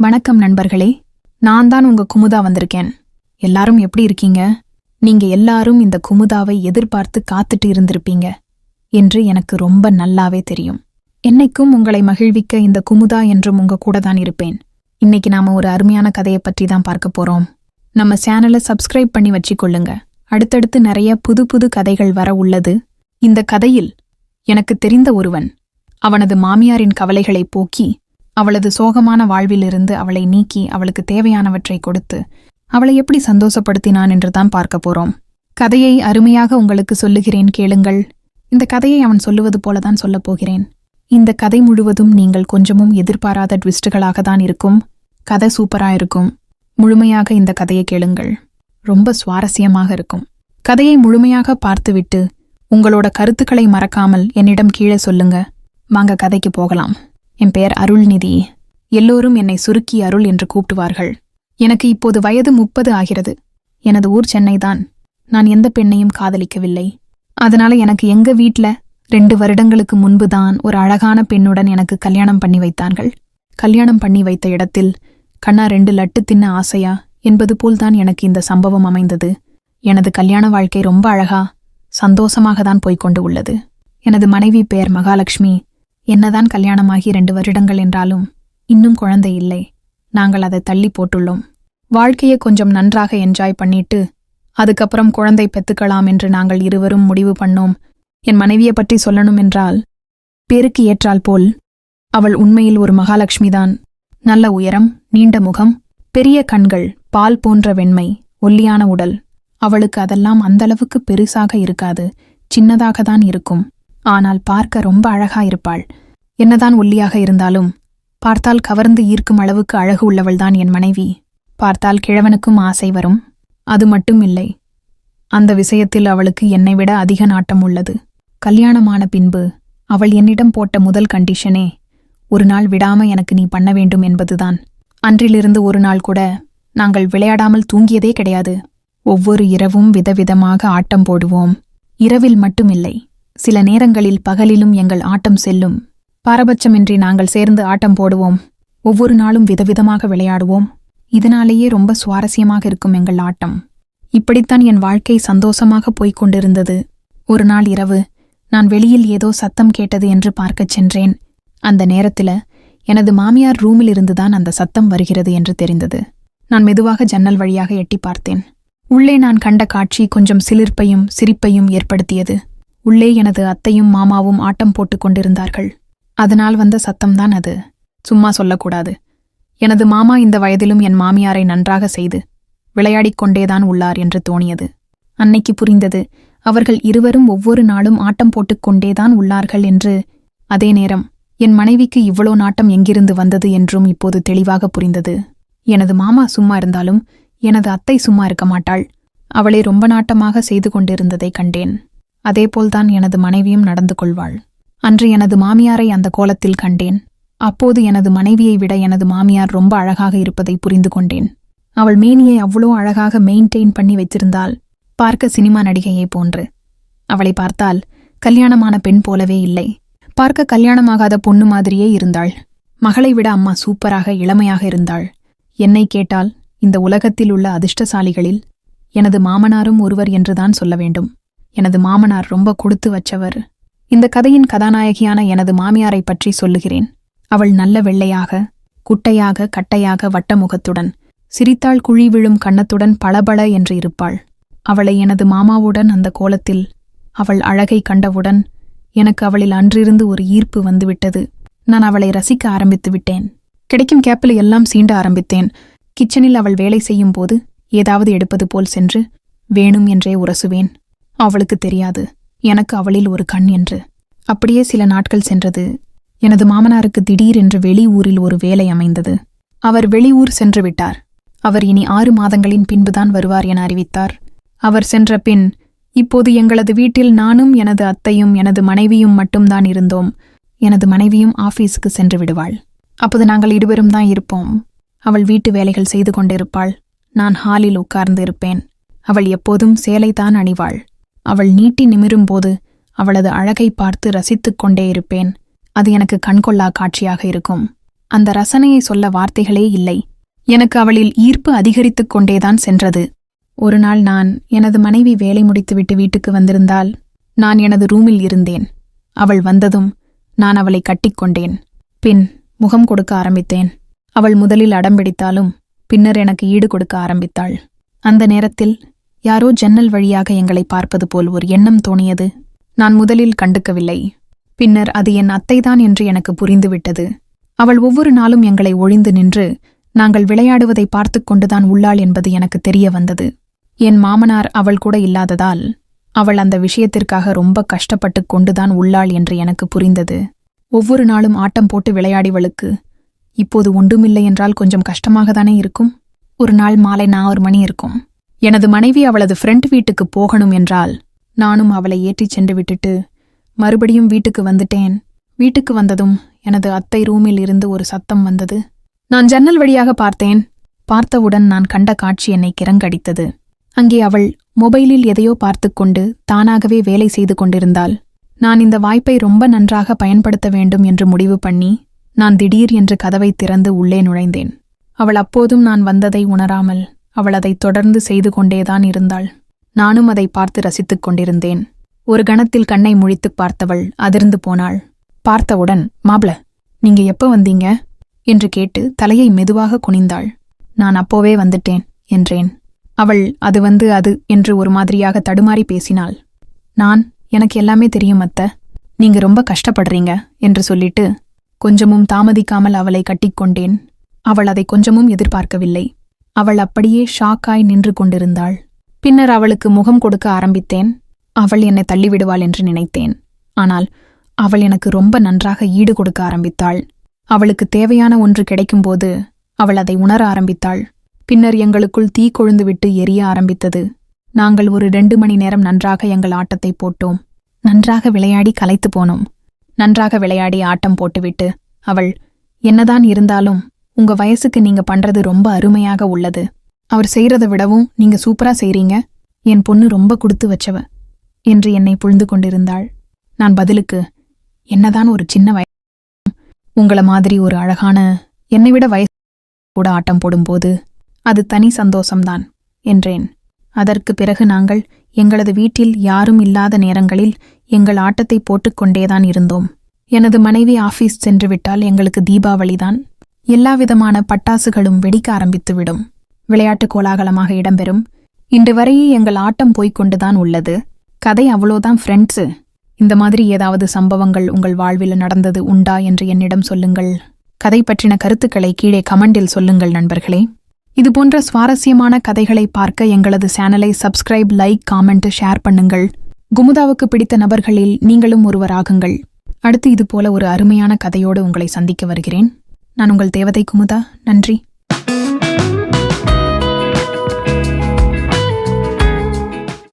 வணக்கம் நண்பர்களே. நான் தான் உங்க குமுதா வந்திருக்கேன். எல்லாரும் எப்படி இருக்கீங்க? நீங்க எல்லாரும் இந்த குமுதாவை எதிர்பார்த்து காத்துட்டு இருந்திருப்பீங்க என்று எனக்கு ரொம்ப நல்லாவே தெரியும். என்னைக்கும் உங்களை மகிழ்விக்க இந்த குமுதா என்றும் உங்க கூட தான் இருப்பேன். இன்னைக்கு நாம ஒரு அருமையான கதையை பற்றி தான் பார்க்க போறோம். நம்ம சேனலை சப்ஸ்கிரைப் பண்ணி வச்சுக்கொள்ளுங்க. அடுத்தடுத்து நிறைய புது புது கதைகள் வர உள்ளது. இந்த கதையில் எனக்கு தெரிந்த ஒருவன் அவனது மாமியாரின் கவலைகளை போக்கி அவளது சோகமான வாழ்விலிருந்து அவளை நீக்கி அவளுக்கு தேவையானவற்றை கொடுத்து அவளை எப்படி சந்தோஷப்படுத்தினான் என்று தான் பார்க்க போறோம். கதையை அருமையாக உங்களுக்கு சொல்லுகிறேன் கேளுங்கள். இந்த கதையை அவன் சொல்லுவது போலதான் சொல்லப் போகிறேன். இந்த கதை முழுவதும் நீங்கள் கொஞ்சமும் எதிர்பாராத ட்விஸ்டுகளாக தான் இருக்கும். கதை சூப்பரா இருக்கும். முழுமையாக இந்த கதையை கேளுங்கள். ரொம்ப சுவாரஸ்யமாக இருக்கும். கதையை முழுமையாக பார்த்துவிட்டு உங்களோட கருத்துக்களை மறக்காமல் என்னிடம் கீழே சொல்லுங்க. வாங்க கதைக்கு போகலாம். என் பெயர் அருள்நிதி. எல்லோரும் என்னை சுருக்கி அருள் என்று கூப்பிடுவார்கள். எனக்கு இப்போது வயது முப்பது ஆகிறது. எனது ஊர் சென்னைதான். நான் எந்த பெண்ணையும் காதலிக்கவில்லை. அதனால எனக்கு எங்க வீட்ல ரெண்டு வருடங்களுக்கு முன்புதான் ஒரு அழகான பெண்ணுடன் எனக்கு கல்யாணம் பண்ணி வைத்தார்கள். கல்யாணம் பண்ணி வைத்த இடத்தில் கண்ணா ரெண்டு லட்டு தின்ன ஆசையா என்பது போல்தான் எனக்கு இந்த சம்பவம் அமைந்தது. எனது கல்யாண வாழ்க்கை ரொம்ப அழகா சந்தோஷமாக தான் போய்க் கொண்டு உள்ளது. எனது மனைவி பெயர் மகாலட்சுமி. என்னதான் கல்யாணமாகி ரெண்டு வருடங்கள் என்றாலும் இன்னும் குழந்தை இல்லை. நாங்கள் அதை தள்ளி போட்டுள்ளோம். வாழ்க்கையை கொஞ்சம் நன்றாக என்ஜாய் பண்ணிட்டு அதுக்கப்புறம் குழந்தை பெத்துக்கலாம் என்று நாங்கள் இருவரும் முடிவு பண்ணோம். என் மனைவியை பற்றி சொல்லணும் என்றால் பேருக்கு ஏற்றால் போல் அவள் உண்மையில் ஒரு மகாலட்சுமிதான். நல்ல உயரம் நீண்ட முகம் பெரிய கண்கள் பால் போன்ற வெண்மை ஒல்லியான உடல். அவளுக்கு அதெல்லாம் அந்தளவுக்கு பெருசாக இருக்காது. சின்னதாக தான் இருக்கும். ஆனால் பார்க்க ரொம்ப அழகா இருப்பாள். என்னதான் ஒல்லியாக இருந்தாலும் பார்த்தால் கவர்ந்து ஈர்க்கும் அளவுக்கு அழகு உள்ளவள்தான் என் மனைவி. பார்த்தால் கிழவனுக்கும் ஆசை வரும். அது மட்டும் இல்லை அந்த விஷயத்தில் அவளுக்கு என்னை விட அதிக நாட்டம் உள்ளது. கல்யாணமான பின்பு அவள் என்னிடம் போட்ட முதல் கண்டிஷனே ஒரு நாள் விடாம எனக்கு நீ பண்ண வேண்டும் என்பதுதான். அன்றிலிருந்து ஒரு நாள் கூட நாங்கள் விளையாடாமல் தூங்கியதே கிடையாது. ஒவ்வொரு இரவும் விதவிதமாக ஆட்டம் போடுவோம். இரவில் மட்டுமில்லை சில நேரங்களில் பகலிலும் எங்கள் ஆட்டம் செல்லும். பாரபட்சமின்றி நாங்கள் சேர்ந்து ஆட்டம் போடுவோம். ஒவ்வொரு நாளும் விதவிதமாக விளையாடுவோம். இதனாலேயே ரொம்ப சுவாரஸ்யமாக இருக்கும் எங்கள் ஆட்டம். இப்படித்தான் என் வாழ்க்கை சந்தோஷமாக போய்க் கொண்டிருந்தது. ஒரு நாள் இரவு நான் வெளியில் ஏதோ சத்தம் கேட்டது என்று பார்க்கச் சென்றேன். அந்த நேரத்தில எனது மாமியார் ரூமில் இருந்துதான் அந்த சத்தம் வருகிறது என்று தெரிந்தது. நான் மெதுவாக ஜன்னல் வழியாக எட்டி பார்த்தேன். உள்ளே நான் கண்ட காட்சி கொஞ்சம் சிலிர்ப்பையும் சிரிப்பையும் ஏற்படுத்தியது. உள்ளே எனது அத்தையும் மாமாவும் ஆட்டம் போட்டுக் கொண்டிருந்தார்கள். அதனால் வந்த சத்தம்தான் அது. சும்மா சொல்லக்கூடாது. எனது மாமா இந்த வயதிலும் என் மாமியாரை நன்றாக செய்து விளையாடிக் கொண்டேதான் உள்ளார் என்று தோணியது. அன்னைக்கு புரிந்தது அவர்கள் இருவரும் ஒவ்வொரு நாளும் ஆட்டம் போட்டுக் கொண்டேதான் உள்ளார்கள் என்று. அதே நேரம் என் மனைவிக்கு இவ்வளோ நாட்டம் எங்கிருந்து வந்தது என்றும் இப்போது தெளிவாக புரிந்தது. எனது மாமா சும்மா இருந்தாலும் எனது அத்தை சும்மா இருக்க மாட்டாள். அவளை ரொம்ப நாட்டமாக செய்து கொண்டிருந்ததை கண்டேன். அதேபோல்தான் எனது மனைவியும் நடந்து கொள்வாள். அன்று எனது மாமியாரை அந்த கோலத்தில் கண்டேன். அப்போது எனது மனைவியை விட எனது மாமியார் ரொம்ப அழகாக இருப்பதை புரிந்து கொண்டேன். அவள் மேனியை அவ்வளோ அழகாக மெயின்டெயின் பண்ணி வைத்திருந்தால் பார்க்க சினிமா நடிகையை போன்று. அவளை பார்த்தால் கல்யாணமான பெண் போலவே இல்லை. பார்க்க கல்யாணமாகாத பொண்ணு மாதிரியே இருந்தாள். மகளை விட அம்மா சூப்பராக இளமையாக இருந்தாள். என்னை கேட்டால் இந்த உலகத்தில் உள்ள அதிர்ஷ்டசாலிகளில் எனது மாமனாரும் ஒருவர் என்றுதான் சொல்ல வேண்டும். எனது மாமனார் ரொம்ப கொடுத்து வச்சவர். இந்த கதையின் கதாநாயகியான எனது மாமியாரை பற்றி சொல்லுகிறேன். அவள் நல்ல வெள்ளையாக குட்டையாக கட்டையாக வட்டமுகத்துடன் சிரித்தாள் குழி விழும் கன்னத்துடன் பளபள என்று இருப்பாள். அவளை எனது மாமாவுடன் அந்த கோலத்தில் அவள் அழகை கண்டவுடன் எனக்கு அவளில் அன்றிருந்து ஒரு ஈர்ப்பு வந்துவிட்டது. நான் அவளை ரசிக்க ஆரம்பித்து விட்டேன். கிடைக்கும் கேப்பில் எல்லாம் சீண்ட ஆரம்பித்தேன். கிச்சனில் அவள் வேலை செய்யும் போது ஏதாவது எடுப்பது போல் சென்று வேணும் என்றே உரசுவேன். அவளுக்கு தெரியாது. எனக்கு அவளில் ஒரு கண் என்று. அப்படியே சில நாட்கள் சென்றது. எனது மாமனாருக்கு திடீரென்று வெளியூரில் ஒரு வேலை அமைந்தது. அவர் வெளியூர் சென்று விட்டார். அவர் இனி ஆறு மாதங்களின் பின்புதான் வருவார் என அறிவித்தார். அவர் சென்ற பின் இப்போது எங்களது வீட்டில் நானும் எனது அத்தையும் எனது மனைவியும் மட்டும்தான் இருந்தோம். எனது மனைவியும் ஆபீஸுக்கு சென்று விடுவாள். அப்போது நாங்கள் இருவரும் தான் இருப்போம். அவள் வீட்டு வேலைகள் செய்து கொண்டிருப்பாள். நான் ஹாலில் உட்கார்ந்து இருப்பேன் அவள் எப்போதும் சேலைதான் அணிவாள். அவள் நீட்டி நிமிரும்போது அவளது அழகை பார்த்து ரசித்துக் கொண்டே இருப்பேன். அது எனக்கு கண்கொள்ளா காட்சியாக இருக்கும். அந்த ரசனையை சொல்ல வார்த்தைகளே இல்லை. எனக்கு அவளில் ஈர்ப்பு அதிகரித்துக் கொண்டேதான் சென்றது. ஒரு நாள் நான் எனது மனைவி வேலை முடித்துவிட்டு வீட்டுக்கு வந்திருந்தால் நான் எனது ரூமில் இருந்தேன். அவள் வந்ததும் நான் அவளை கட்டிக்கொண்டேன் பின் முகம் கொடுக்க ஆரம்பித்தேன். அவள் முதலில் அடம்பிடித்தாலும் பின்னர் எனக்கு ஈடு கொடுக்க ஆரம்பித்தாள். அந்த நேரத்தில் யாரோ ஜன்னல் வழியாக எங்களை பார்ப்பது போல் ஒரு எண்ணம் தோணியது. நான் முதலில் கண்டுக்கவில்லை. பின்னர் அது என் அத்தைதான் என்று எனக்கு புரிந்துவிட்டது. அவள் ஒவ்வொரு நாளும் எங்களை ஒழிந்து நின்று நாங்கள் விளையாடுவதை பார்த்துக் கொண்டுதான் உள்ளாள் என்பது எனக்கு தெரிய வந்தது. என் மாமனார் அவள் கூட இல்லாததால் அவள் அந்த விஷயத்திற்காக ரொம்ப கஷ்டப்பட்டுக் கொண்டுதான் உள்ளாள் என்று எனக்கு புரிந்தது. ஒவ்வொரு நாளும் ஆட்டம் போட்டு விளையாடிவளுக்கு இப்போது ஒன்றுமில்லை என்றால் கொஞ்சம் கஷ்டமாகத்தானே இருக்கும்? ஒரு நாள் மாலை நாலு மணி இருக்கும். எனது மனைவி அவளது ஃப்ரெண்ட் வீட்டுக்கு போகணும் என்றால் நானும் அவளை ஏற்றிச் சென்று விட்டுட்டு மறுபடியும் வீட்டுக்கு வந்துட்டேன். வீட்டுக்கு வந்ததும் எனது அத்தை ரூமில் இருந்து ஒரு சத்தம் வந்தது. நான் ஜன்னல் வழியாக பார்த்தேன். பார்த்தவுடன் நான் கண்ட காட்சி என்னை கிறங்கடித்தது. அங்கே அவள் மொபைலில் எதையோ பார்த்துக்கொண்டு தானாகவே வேலை செய்து கொண்டிருந்தாள். நான் இந்த வாய்ப்பை ரொம்ப நன்றாக பயன்படுத்த வேண்டும் என்று முடிவு பண்ணி நான் திடீர் என்று கதவை திறந்து உள்ளே நுழைந்தேன். அவள் அப்போதும் நான் வந்ததை உணராமல் அவள் அதை தொடர்ந்து செய்து கொண்டேதான் இருந்தாள். நானும் அதை பார்த்து ரசித்துக் கொண்டிருந்தேன். ஒரு கணத்தில் கண்ணை முழித்துப் பார்த்தவள் அதிர்ந்து போனாள். பார்த்தவுடன் மாப்ள நீங்க எப்ப வந்தீங்க? என்று கேட்டு தலையை மெதுவாக குனிந்தாள். நான் அப்போவே வந்துட்டேன் என்றேன். அவள் அது வந்து அது என்று ஒரு மாதிரியாக தடுமாறி பேசினாள். நான் எனக்கு எல்லாமே தெரியும் அத்த. நீங்க ரொம்ப கஷ்டப்படுறீங்க என்று சொல்லிட்டு கொஞ்சமும் தாமதிக்காமல் அவளை கட்டிக்கொண்டேன் அவள் அதை கொஞ்சமும் எதிர்பார்க்கவில்லை. அவள் அப்படியே ஷாக்காய் நின்று கொண்டிருந்தாள். பின்னர் அவளுக்கு முகம் கொடுக்க ஆரம்பித்தேன். அவள் என்னை தள்ளிவிடுவாள் என்று நினைத்தேன். ஆனால் அவள் எனக்கு ரொம்ப நன்றாக ஈடு கொடுக்க ஆரம்பித்தாள். அவளுக்கு தேவையான ஒன்று கிடைக்கும்போது அவள் அதை உணர ஆரம்பித்தாள். பின்னர் எங்களுக்குள் தீ கொழுந்துவிட்டு எரிய ஆரம்பித்தது. நாங்கள் ஒரு ரெண்டு மணி நேரம் நன்றாக எங்கள் ஆட்டத்தை போட்டோம். நன்றாக விளையாடி கலைத்து போனோம். நன்றாக விளையாடி ஆட்டம் போட்டுவிட்டு அவள் என்னதான் இருந்தாலும் உங்க வயசுக்கு நீங்க பண்றது ரொம்ப அருமையாக உள்ளது. அவர் செய்யறதை விடவும் நீங்க சூப்பரா செய்றீங்க. என் பொண்ணு ரொம்ப கொடுத்து வச்சவ. என்று என்னை புழுந்து கொண்டிருந்தாள். நான் பதிலுக்கு என்னதான் ஒரு சின்ன வய உங்கள மாதிரி ஒரு அழகான என்னை விட வயசு கூட ஆட்டம் போடும்போது அது தனி சந்தோஷம்தான் என்றேன். அதற்கு பிறகு நாங்கள் எங்களது வீட்டில் யாரும் இல்லாத நேரங்களில் எங்கள் ஆட்டத்தை போட்டுக்கொண்டேதான் இருந்தோம். எனது மனைவி ஆபீஸ் சென்று விட்டால் எங்களுக்கு தீபாவளிதான். எல்லாவிதமான பட்டாசுகளும் வெடிக்க ஆரம்பித்துவிடும். விளையாட்டு கோலாகலமாக இடம்பெறும். இன்று வரையே எங்கள் ஆட்டம் போய்கொண்டுதான் உள்ளது. கதை அவ்வளோதான் ஃப்ரெண்ட்ஸு இந்த மாதிரி ஏதாவது சம்பவங்கள் உங்கள் வாழ்வில் நடந்தது உண்டா என்று என்னிடம் சொல்லுங்கள். கதை பற்றின கருத்துக்களை கீழே கமெண்டில் சொல்லுங்கள் நண்பர்களே. இதுபோன்ற சுவாரஸ்யமான கதைகளை பார்க்க எங்களது சேனலை சப்ஸ்கிரைப் லைக் காமெண்ட் ஷேர் பண்ணுங்கள். குமுதாவுக்கு பிடித்த நபர்களில் நீங்களும் ஒருவராகுங்கள். அடுத்து இதுபோல ஒரு அருமையான கதையோடு உங்களை சந்திக்க வருகிறேன். நான் உங்கள் தேவதை குமுதா நன்றி.